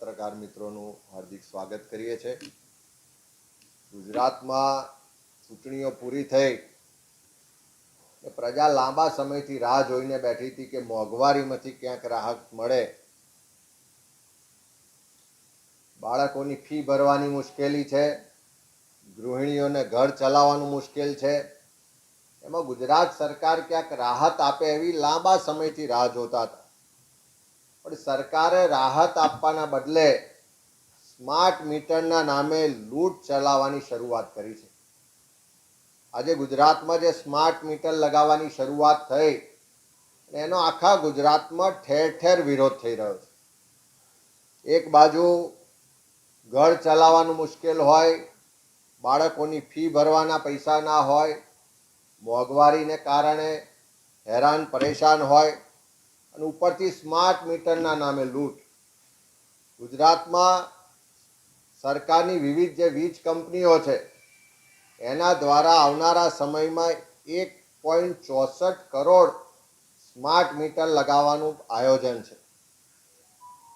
પત્રકાર મિત્રોનું હાર્દિક સ્વાગત કરીએ છીએ ગુજરાતમાં ચૂંટણીઓ પૂરી થઈ પ્રજા લાંબા સમયથી રાહ જોઈને બેઠી હતી કે મોંઘવારીમાંથી ક્યાંક રાહત મળે. બાળકોની ફી ભરવાની મુશ્કેલી છે. ગૃહિણીઓને ઘર ચલાવવાનું મુશ્કેલ છે. એમાં ગુજરાત સરકાર ક્યાંક રાહત આપે એવી લાંબા સમયથી રાહ જોતા હતા. પણ સરકારે રાહત આપવાના બદલે સ્માર્ટ મીટરના નામે લૂંટ ચલાવવાની શરૂઆત કરી છે. આજે ગુજરાતમાં જે સ્માર્ટ મીટર લગાવવાની શરૂઆત થઈ, એનો આખા ગુજરાતમાં ઠેર ઠેર વિરોધ થઈ રહ્યો છે. એક બાજુ ઘર ચલાવવાનું મુશ્કેલ હોય, બાળકોની ફી ભરવાના પૈસા ના હોય, મોંઘવારીને કારણે હેરાન પરેશાન હોય અને ઉપરથી સ્માર્ટ મીટરના નામે લૂંટ. ગુજરાતમાં સરકારની વિવિધ જે વીજ કંપનીઓ છે, એના દ્વારા આવનારા સમયમાં એક પોઈન્ટ ચોસઠ કરોડ સ્માર્ટ મીટર લગાવવાનું આયોજન છે.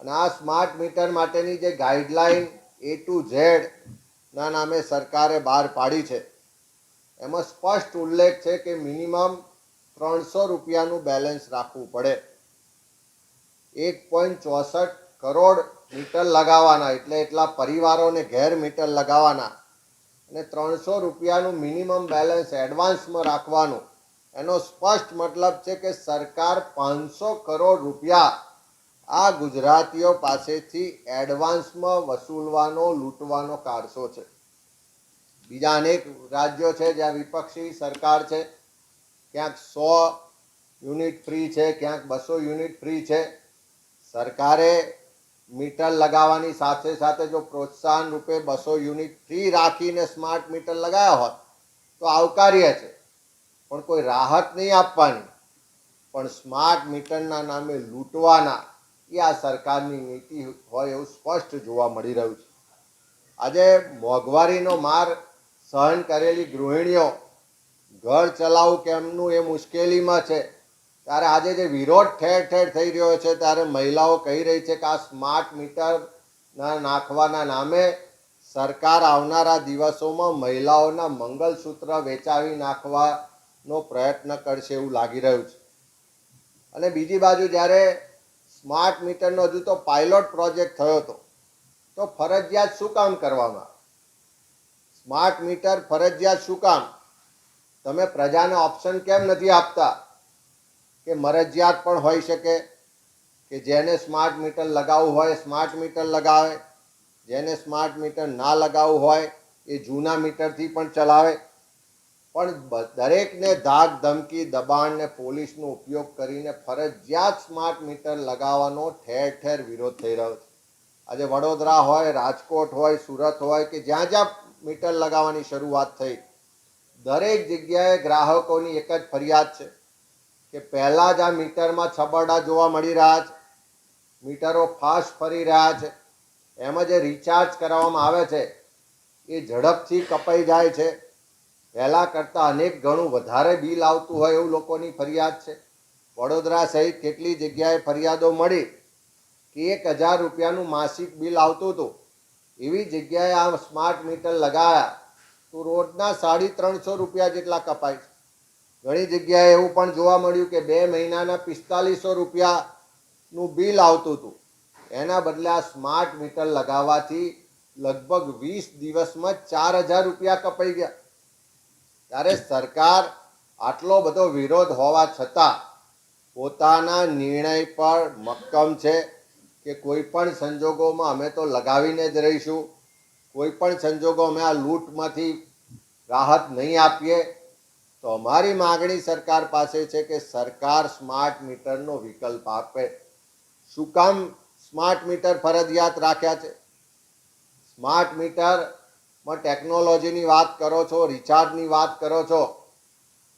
અને આ સ્માર્ટ મીટર માટેની જે ગાઈડલાઈન એ ટુ ઝેડ ના નામે સરકારે બહાર પાડી છે, એમાં સ્પષ્ટ ઉલ્લેખ છે કે મિનિમમ ત્રણસો રૂપિયાનું બેલેન્સ રાખવું પડે. એક પોઈન્ટ ચોસઠ કરોડ મીટર લગાવવાના, એટલે એટલા પરિવારોને ઘેર મીટર લગાવવાના. અને ત્રણસો રૂપિયાનું મિનિમમ બેલેન્સ એડવાન્સમાં રાખવાનું. એનો સ્પષ્ટ મતલબ છે કે સરકાર પાંચસો કરોડ રૂપિયા આ ગુજરાતીઓ પાસેથી એડવાન્સમાં વસૂલવાનો, લૂંટવાનો કારસો છે. બીજા અનેક રાજ્યો છે જ્યાં વિપક્ષી સરકાર છે, ક્યાંક સો યુનિટ ફ્રી છે, ક્યાંક બસો યુનિટ ફ્રી છે. સરકારે મીટર લગાવવાની સાથે સાથે જો પ્રોત્સાહન રૂપે બસો યુનિટ ફ્રી રાખીને સ્માર્ટ મીટર લગાવ્યા હોત, તો આવકાર્ય છે. પણ કોઈ રાહત નહીં આપવાની. પણ સ્માર્ટ મીટરના નામે લૂંટવાના, એ આ સરકારની નીતિ હોય એવું સ્પષ્ટ જોવા મળી રહ્યું છે. આજે મોંઘવારીનો માર સહન કરેલી ગૃહિણીઓ ઘર ચલાવવું કેમનું એ મુશ્કેલીમાં છે. ત્યારે આજે જે વિરોધ ઠેર ઠેર થઈ રહ્યો છે, ત્યારે મહિલાઓ કહી રહી છે કે આ સ્માર્ટ મીટરના નાખવાના નામે સરકાર આવનારા દિવસોમાં મહિલાઓના મંગલસૂત્ર વેચાવી નાખવાનો પ્રયત્ન કરશે એવું લાગી રહ્યું છે. અને બીજી બાજુ જ્યારે સ્માર્ટ મીટરનો હજુ તો પાયલોટ પ્રોજેક્ટ થયો હતો, તો ફરજિયાત શું કામ કરવામાં સ્માર્ટ મીટર ફરજિયાત શું કામ? તમે પ્રજાને ઓપ્શન કેમ નથી આપતા? કે મરજિયાત પણ હોઈ શકે કે જેને સ્માર્ટ મીટર લગાવવું હોય સ્માર્ટ મીટર લગાવે. જેને સ્માર્ટ મીટર ના લગાવવું હોય, એ જૂના મીટરથી પણ ચલાવે. પણ દરેકને ધાક, ધમકી દબાણને પોલીસનો ઉપયોગ કરીને ફરજિયાત સ્માર્ટ મીટર લગાવવાનો ઠેર ઠેર વિરોધ થઈ રહ્યો છે. આજે વડોદરા હોય, રાજકોટ હોય, સુરત હોય કે જ્યાં જ્યાં મીટર લગાવવાની શરૂઆત થઈ, દરેક જગ્યાએ ગ્રાહકોની એક જ ફરિયાદ છે. કે પહેલાં જ આ મીટરમાં છબરડા જોવા મળી રહ્યા છે. મીટરો ફાસ્ટ ફરી રહ્યા છે. એમાં જે રિચાર્જ કરાવવામાં આવે છે. એ ઝડપથી કપાઈ જાય છે. પહેલાં કરતાં અનેક ગણું વધારે બિલ આવતું હોય એવું લોકોની ફરિયાદ છે. વડોદરા સહિત કેટલી જગ્યાએ ફરિયાદો મળી કે એક હજાર રૂપિયાનું માસિક બિલ આવતું હતું. એવી જગ્યાએ આ સ્માર્ટ મીટર લગાવ્યા તો રોજના સાડી ત્રણસો રૂપિયા જેટલા કપાય છે. ઘણી જગ્યાએ એવું પણ જોવા મળ્યું કે બે મહિનાના પિસ્તાલીસો રૂપિયાનું બિલ આવતું હતું. એના બદલે આ સ્માર્ટ મીટર લગાવવાથી લગભગ વીસ દિવસમાં ચાર હજાર રૂપિયા કપાઈ ગયા. ત્યારે સરકાર આટલો બધો વિરોધ હોવા છતાં પોતાના નિર્ણય પર મક્કમ છે કે કોઈ પણ સંજોગોમાં અમે તો લગાવીને જ રહીશું. કોઈ પણ સંજોગો અમે આ લૂંટમાંથી રાહત નહીં આપીએ. તો અમારી માગણી સરકાર પાસે છે કે સરકાર સ્માર્ટ મીટરનો વિકલ્પ આપે. શું કામ સ્માર્ટ મીટર ફરજિયાત રાખ્યા છે? સ્માર્ટ મીટરમાં ટેકનોલોજીની વાત કરો છો, રિચાર્જની વાત કરો છો,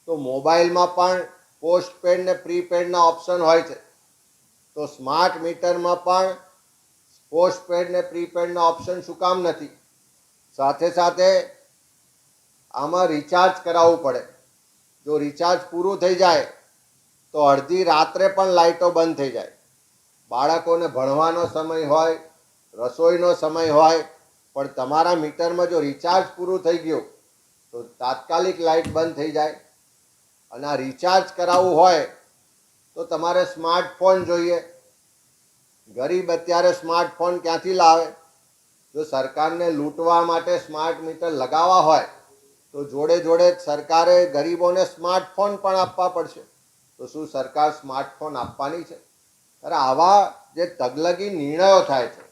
તો મોબાઈલમાં પણ પોસ્ટપેડ ને પ્રીપેડના ઓપ્શન હોય છે. તો સ્માર્ટ મીટરમાં પણ પોસ્ટપેડ ને પ્રીપેડના ઓપ્શન શું કામ નથી? સાથે સાથે આમાં રિચાર્જ કરાવવું પડે. જો રિચાર્જ પૂરું થઈ જાય, તો અડધી રાત્રે પણ લાઇટો બંધ થઈ જાય. બાળકોને ભણવાનો સમય હોય, રસોઈનો સમય હોય, પણ તમારા મીટરમાં જો રિચાર્જ પૂરું થઈ ગયું, તો તાત્કાલિક લાઇટ બંધ થઈ જાય. અને આ રિચાર્જ કરાવવું હોય, તો તમારે સ્માર્ટફોન જોઈએ. ગરીબ અત્યારે સ્માર્ટફોન ક્યાંથી લાવે? જો સરકારને લૂંટવા માટે સ્માર્ટ મીટર લગાવવા હોય તો જોડે જોડે સરકારે ગરીબોને સ્માર્ટફોન પણ આપવા પડશે. તો શું સરકાર સ્માર્ટફોન આપવાની છે? અરે આવા જે તગલગી નિર્ણયો થાય છે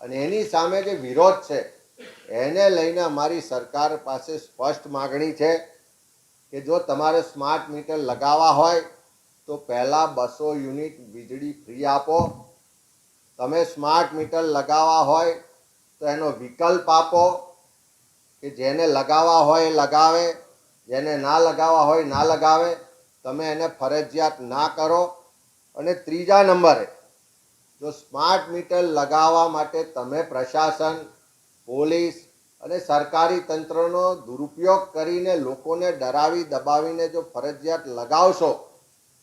અને એની સામે જે વિરોધ છે, એને લઈને અમારી સરકાર પાસે સ્પષ્ટ માગણી છે કે જો તમારે સ્માર્ટ મીટર લગાવવા હોય, તો પહેલાં બસો યુનિટ વીજળી ફ્રી આપો. તમે સ્માર્ટ મીટર લગાવવા હોય, તો એનો વિકલ્પ આપો. કે જેને લગાવવા હોય એ લગાવે, જેને ના લગાવવા હોય ના લગાવે. તમે એને ફરજિયાત ના કરો. અને ત્રીજા નંબરે, જો સ્માર્ટ મીટર લગાવવા માટે તમે પ્રશાસન, પોલીસ અને સરકારી તંત્રનો દુરુપયોગ કરીને લોકોને ડરાવી દબાવીને જો ફરજિયાત લગાવશો,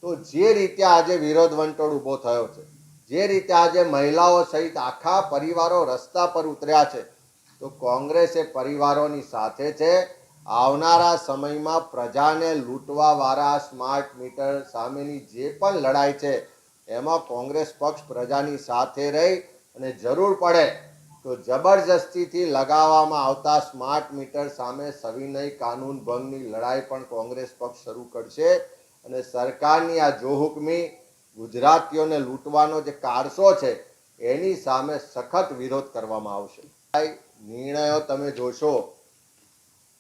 તો જે રીતે આજે વિરોધ વંટોળ ઊભો થયો છે, જે રીતે આજે મહિલાઓ સહિત આખા પરિવારો રસ્તા પર ઉતર્યા છે તો કોંગ્રેસ એ પરિવારોની સાથે છે. આવનારા સમયમાં પ્રજાને લૂંટવાવાળા સ્માર્ટ મીટર સામેની જે પણ લડાઈ છે, એમાં કોંગ્રેસ પક્ષ પ્રજાની સાથે રહી અને જરૂર પડે તો જબરજસ્તીથી લગાવવામાં આવતા સ્માર્ટ મીટર સામે સવિનય કાનૂન ભંગની લડાઈ પણ કોંગ્રેસ પક્ષ શરૂ કરશે અને સરકારની આ જોહુકમી ગુજરાતીઓને લૂંટવાનો જે કારસો છે, એની સામે સખત વિરોધ કરવામાં આવશે. નિર્ણયો તમે જોશો,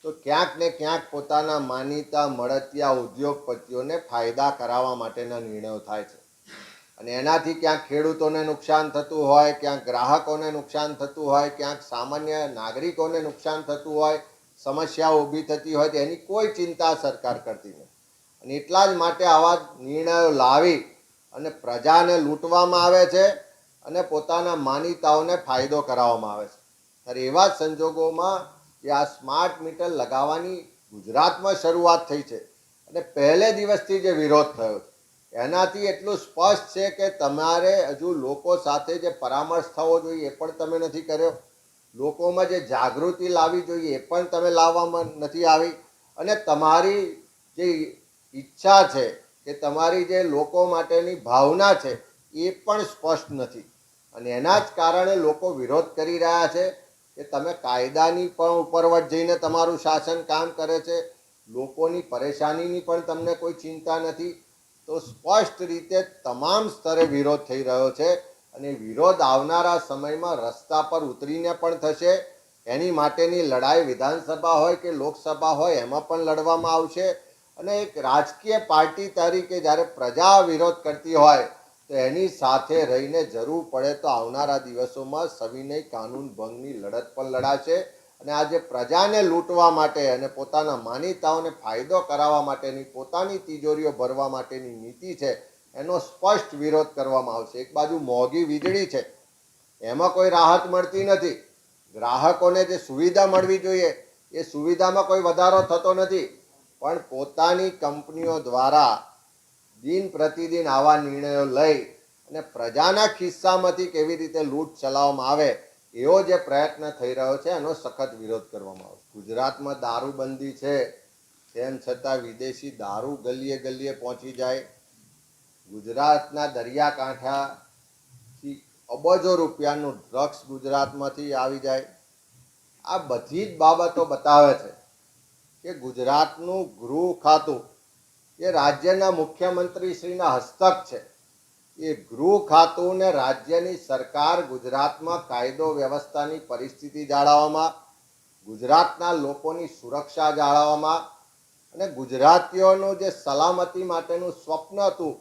તો ક્યાંક ને ક્યાંક પોતાના માનીતા મળતિયા ઉદ્યોગપતિઓને ફાયદા કરાવવા માટેના નિર્ણયો થાય છે. અને એનાથી ક્યાંક ખેડૂતોને નુકસાન થતું હોય, ક્યાંક ગ્રાહકોને નુકસાન થતું હોય, ક્યાંક સામાન્ય નાગરિકોને નુકસાન થતું હોય સમસ્યાઓ ઊભી થતી હોય, તો એની કોઈ ચિંતા સરકાર કરતી નથી. અને એટલા જ માટે આવા નિર્ણયો લાવી અને પ્રજાને લૂંટવામાં આવે છે અને પોતાના માનીતાઓને ફાયદો કરાવવામાં આવે છે. ત્યારે એવા સંજોગોમાં જે આ સ્માર્ટ મીટર લગાવવાની ગુજરાતમાં શરૂઆત થઈ છે. અને પહેલે દિવસથી જે વિરોધ થયો એનાથી એટલું સ્પષ્ટ છે કે તમારે હજુ લોકો સાથે જે પરામર્શ થવો જોઈએ એ પણ તમે નથી કર્યો. લોકોમાં જે જાગૃતિ લાવવી જોઈએ એ પણ તમે લાવવામાં નથી આવી. અને તમારી જે ઈચ્છા છે કે તમારી જે લોકો માટેની ભાવના છે એ પણ સ્પષ્ટ નથી. અને એના જ કારણે લોકો વિરોધ કરી રહ્યા છે. કે તમે કાયદાની પણ ઉપરવટ જઈને તમારું શાસન કામ કરે છે. લોકોની પરેશાનીની પણ તમને કોઈ ચિંતા નથી. તો સ્પષ્ટ રીતે તમામ સ્તરે વિરોધ થઈ રહ્યો છે અને વિરોધ આવનારા સમયમાં રસ્તા પર ઉતરીને પણ થશે. એની માટેની લડાઈ વિધાનસભા હોય કે લોકસભા હોય એમાં પણ લડવામાં આવશે. અને એક રાજકીય પાર્ટી તરીકે જ્યારે પ્રજા વિરોધ કરતી હોય તો એની સાથે રહીને જરૂર પડે તો આવનારા દિવસોમાં સવિનય કાનૂન ભંગની લડત પણ લડાશે અને આજે પ્રજાને લૂંટવા માટે અને પોતાના માનીતાઓને ફાયદો કરાવવા માટેની પોતાની તિજોરીઓ ભરવા માટેની નીતિ છે, એનો સ્પષ્ટ વિરોધ કરવામાં આવશે. એક બાજુ મોંઘી વીજળી છે, એમાં કોઈ રાહત મળતી નથી. ગ્રાહકોને જે સુવિધા મળવી જોઈએ, એ સુવિધામાં કોઈ વધારો થતો નથી. પણ પોતાની કંપનીઓ દ્વારા દિન પ્રતિદિન આવા નિર્ણયો લઈ અને પ્રજાના ખિસ્સામાંથી કેવી રીતે લૂંટ ચલાવવામાં આવે, એવો જે પ્રયત્ન થઈ રહ્યો છે, એનો સખત વિરોધ કરવામાં આવે. ગુજરાતમાં દારૂબંધી છે, તેમ છતાં વિદેશી દારૂ ગલીએ ગલીએ પહોંચી જાય. ગુજરાતના દરિયાકાંઠાથી અબજો રૂપિયાનું ડ્રગ્સ ગુજરાતમાંથી આવી જાય. આ બધી જ બાબતો બતાવે છે કે ગુજરાતનું ગૃહ ખાતું એ રાજ્યના મુખ્યમંત્રીશ્રીના હસ્તક છે. એ ગૃહ ખાતું ને રાજ્યની સરકાર ગુજરાતમાં કાયદો વ્યવસ્થાની પરિસ્થિતિ જાળવવામાં, ગુજરાતના લોકોની સુરક્ષા જાળવવામાં અને ગુજરાતીઓનું જે સલામતી માટેનું સ્વપ્ન હતું,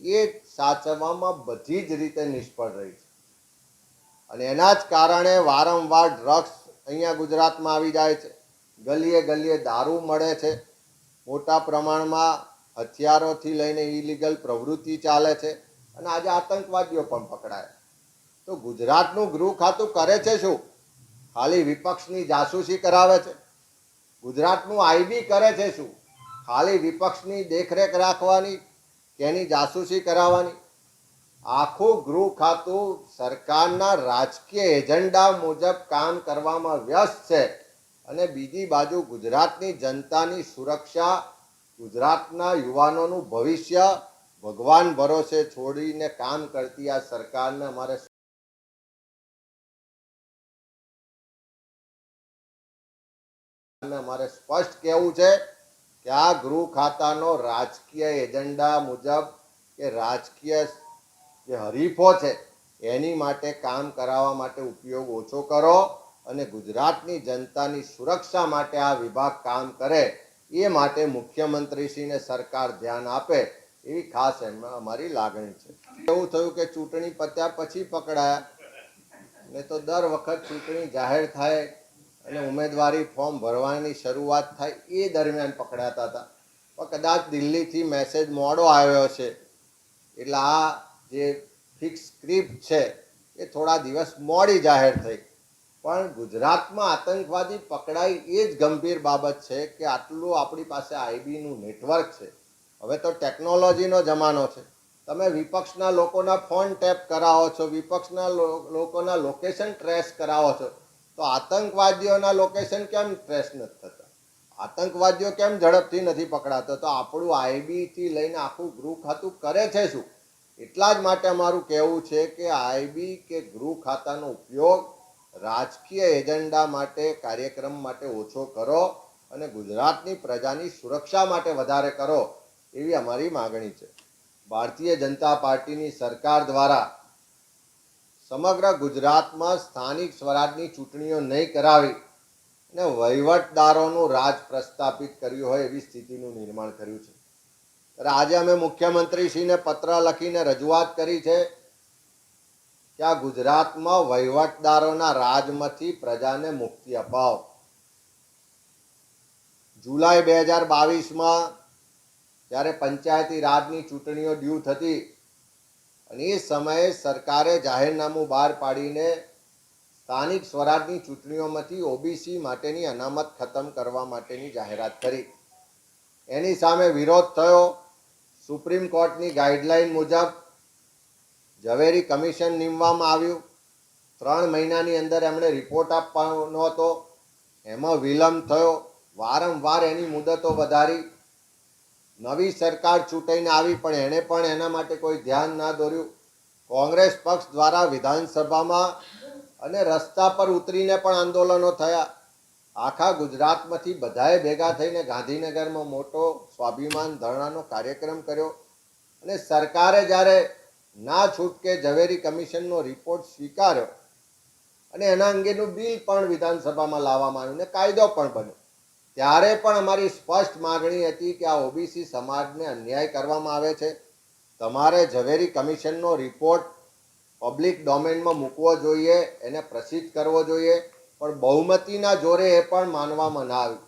એ સાચવવામાં બધી જ રીતે નિષ્ફળ રહી છે. અને એના જ કારણે વારંવાર ડ્રગ્સ અહીંયા ગુજરાતમાં આવી જાય છે. ગલીએ ગલીએ દારૂ મળે છે. મોટા પ્રમાણમાં હથિયારોથી લઈને ઇલીગલ પ્રવૃત્તિ ચાલે છે અને આજે આતંકવાદીઓ પણ પકડાય. તો ગુજરાતનું ગૃહ ખાતું કરે છે શું? ખાલી વિપક્ષની જાસૂસી કરાવે છે? ગુજરાતનું આઈબી કરે છે શું? ખાલી વિપક્ષની દેખરેખ રાખવાની તેની જાસૂસી કરાવવાની? આખું ગૃહ ખાતું સરકારના રાજકીય એજન્ડા મુજબ કામ કરવામાં વ્યસ્ત છે અને બીજી બાજુ ગુજરાતની જનતાની સુરક્ષા ગુજરાતના યુવાનોનું ભવિષ્ય ભગવાન ભરોસે છોડીને કામ કરતી આ સરકારને અમારે અમારે સ્પષ્ટ કહેવું છે કે આ ગૃહ ખાતાનો રાજકીય એજન્ડા મુજબ કે રાજકીય જે હરીફો છે, એની માટે કામ કરાવવા માટે ઉપયોગ ઓછો કરો અને ગુજરાતની જનતાની સુરક્ષા માટે આ વિભાગ કામ કરે એ માટે મુખ્યમંત્રીશ્રીને સરકાર ધ્યાન આપે એવી ખાસ એમાં અમારી લાગણી છે. એવું થયું કે ચૂંટણી પત્યા પછી પકડાયા. ને તો દર વખત ચૂંટણી જાહેર થાય અને ઉમેદવારી ફોર્મ ભરવાની શરૂઆત થાય એ દરમિયાન પકડાતા હતા. પણ કદાચ દિલ્હીથી મેસેજ મોડો આવ્યો છે એટલે આ જે ફિક્સ સ્ક્રિપ્ટ છે, એ થોડા દિવસ મોડી જાહેર થઈ. પણ ગુજરાતમાં આતંકવાદી પકડાય એ જ ગંભીર બાબત છે કે આટલું આપણી પાસે આઈબીનું નેટવર્ક છે. હવે તો ટેકનોલોજીનો જમાનો છે. તમે વિપક્ષના લોકોના ફોન ટેપ કરાવો છો, વિપક્ષના લોકોના લોકેશન ટ્રેસ કરાવો છો, તો આતંકવાદીઓના લોકેશન કેમ ટ્રેસ નથી થતા? આતંકવાદીઓ કેમ ઝડપથી નથી પકડાતો? તો આપણું આઈબીથી લઈને આખું ગૃહ ખાતું કરે છે શું? એટલા જ માટે અમારું કહેવું છે કે આઈબી કે ગૃહ ખાતાનો ઉપયોગ રાજકીય એજન્ડા માટે, કાર્યક્રમ માટે ઓછો કરો અને ગુજરાતની પ્રજાની સુરક્ષા માટે વધારે કરો એવી અમારી માગણી છે. ભારતીય જનતા પાર્ટીની સરકાર દ્વારા સમગ્ર ગુજરાતમાં સ્થાનિક સ્વરાજની ચૂંટણીઓ નહીં કરાવી અને વહીવટદારોનું રાજ પ્રસ્થાપિત કર્યું હોય એવી સ્થિતિનું નિર્માણ કર્યું છે. ત્યારે આજે અમે મુખ્યમંત્રીશ્રીને પત્ર લખીને રજૂઆત કરી છે આ ગુજરાતમાં વહીવટદારોના રાજમાંથી પ્રજાને મુક્તિ અપાવો. જુલાઈ બે હજાર બાવીસમાં જ્યારે પંચાયતી રાજની ચૂંટણીઓ ડ્યુ થતી અને એ સમયે સરકારે જાહેરનામું બહાર પાડીને સ્થાનિક સ્વરાજની ચૂંટણીઓમાંથી ઓબીસી માટેની અનામત ખતમ કરવા માટેની જાહેરાત કરી. એની સામે વિરોધ થયો. સુપ્રીમ કોર્ટની ગાઈડલાઈન મુજબ ઝવેરી કમિશન નીમવામાં આવ્યું. ત્રણ મહિનાની અંદર એમણે રિપોર્ટ આપવાનો હતો. એમાં વિલંબ થયો. વારંવાર એની મુદતો વધારી. નવી સરકાર ચૂંટાઈને આવી, પણ એણે પણ એના માટે કોઈ ધ્યાન ના દોર્યું. કોંગ્રેસ પક્ષ દ્વારા વિધાનસભામાં અને રસ્તા પર ઉતરીને પણ આંદોલનો થયા. આખા ગુજરાતમાંથી બધાએ ભેગા થઈને ગાંધીનગરમાં મોટો સ્વાભિમાન ધરણાનો કાર્યક્રમ કર્યો. અને સરકારે જ્યારે ના છૂટકે ઝવેરી કમિશનનો રિપોર્ટ સ્વીકાર્યો. અને એના અંગેનું બિલ પણ વિધાનસભામાં લાવવામાં આવ્યું ને કાયદો પણ બન્યો. ત્યારે પણ અમારી સ્પષ્ટ માગણી હતી કે આ ઓબીસી સમાજને અન્યાય કરવામાં આવે છે. તમારે ઝવેરી કમિશનનો રિપોર્ટ પબ્લિક ડોમેનમાં મૂકવો જોઈએ, એને પ્રસિદ્ધ કરવો જોઈએ. પણ બહુમતીના જોરે એ પણ માનવામાં ના આવ્યું.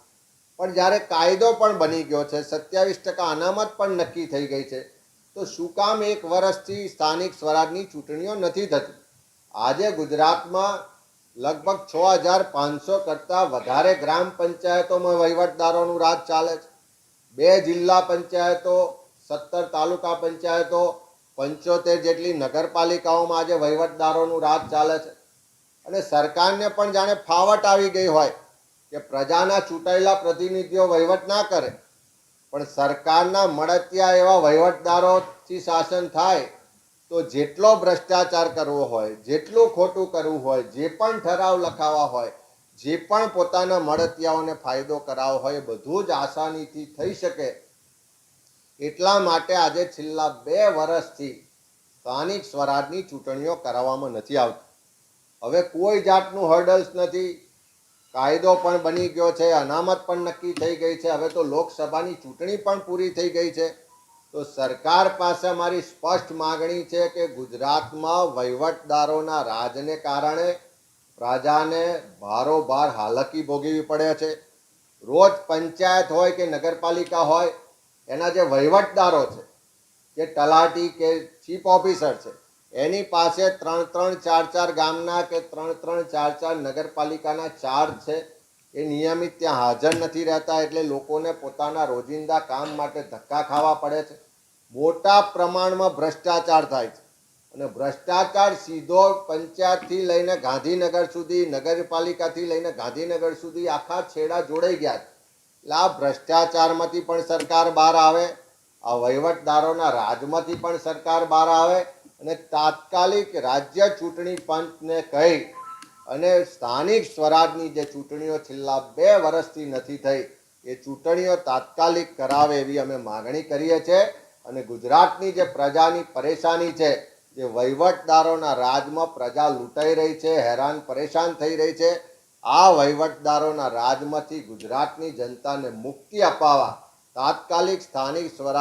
પણ જ્યારે કાયદો પણ બની ગયો છે, સત્યાવીસ ટકા અનામત પણ નક્કી થઈ ગઈ છે. તો શું કામ એક વર્ષથી સ્થાનિક સ્વરાજની ચૂંટણીઓ નથી થતી? આજે ગુજરાતમાં લગભગ છ હજાર પાંચસો કરતાં વધારે ગ્રામ પંચાયતોમાં વહીવટદારોનું રાજ ચાલે છે. બે જિલ્લા પંચાયતો, સત્તર તાલુકા પંચાયતો, પંચોતેર જેટલી નગરપાલિકાઓમાં આજે વહીવટદારોનું રાજ ચાલે છે. અને સરકારને પણ જાણે ફાવટ આવી ગઈ હોય કે પ્રજાના ચૂંટાયેલા પ્રતિનિધિઓ વહીવટ ના કરે. પણ સરકારના મળતિયા એવા વહીવટદારોથી શાસન થાય તો જેટલો ભ્રષ્ટાચાર કરવો હોય, જેટલું ખોટું કરવું હોય, જે પણ ઠરાવ લખાવા હોય, જે પણ પોતાના મળતિયાઓને ફાયદો કરાવવો હોય બધું જ આસાનીથી થઈ શકે. એટલા માટે આજે છેલ્લા બે વર્ષથી સ્થાનિક સ્વરાજની ચૂંટણીઓ કરાવવામાં નથી આવતી. હવે કોઈ જાતનું હર્ડલ્સ નથી. કાયદો પણ બની ગયો છે, અનામત પણ નક્કી થઈ ગઈ છે. હવે તો લોકસભાની ચૂંટણી પણ પૂરી થઈ ગઈ છે. તો સરકાર પાસે અમારી સ્પષ્ટ માગણી છે કે ગુજરાતમાં વહીવટદારોના રાજને કારણે પ્રજાને ભારોભાર હાલકી ભોગવવી પડે છે. રોજ પંચાયત હોય કે નગરપાલિકા હોય, એના જે વહીવટદારો છે જે તલાટી કે ચીફ ઓફિસર છે એની પાસે ત્રણ ત્રણ ચાર ચાર ગામના કે ત્રણ ત્રણ ચાર ચાર નગરપાલિકાના ચાર્જ છે. એ નિયમિત ત્યાં હાજર નથી રહેતા એટલે લોકોને પોતાના રોજિંદા કામ માટે ધક્કા ખાવા પડે છે. મોટા પ્રમાણમાં ભ્રષ્ટાચાર થાય છે. અને ભ્રષ્ટાચાર સીધો પંચાયતથી લઈને ગાંધીનગર સુધી, નગરપાલિકાથી લઈને ગાંધીનગર સુધી આખા છેડા જોડાઈ ગયા છે. એટલે આ ભ્રષ્ટાચારમાંથી પણ સરકાર બહાર આવે, આ વહીવટદારોના રાજમાંથી પણ સરકાર બહાર આવે અને તાત્કાલિક રાજ્ય ચૂંટણી પંચને કહી અને સ્થાનિક સ્વરાજની જે ચૂંટણીઓ છેલ્લા બે વર્ષથી નથી થઈ, એ ચૂંટણીઓ તાત્કાલિક કરાવે એવી અમે માગણી કરીએ છીએ. અને ગુજરાતની જે પ્રજાની પરેશાની છે, જે વહીવટદારોના રાજમાં પ્રજા લૂંટાઈ રહી છે, હેરાન પરેશાન થઈ રહી છે, આ વહીવટદારોના રાજમાંથી ગુજરાતની જનતાને મુક્તિ અપાવવા તાત્કાલિક સ્થાનિક સ્વરાજ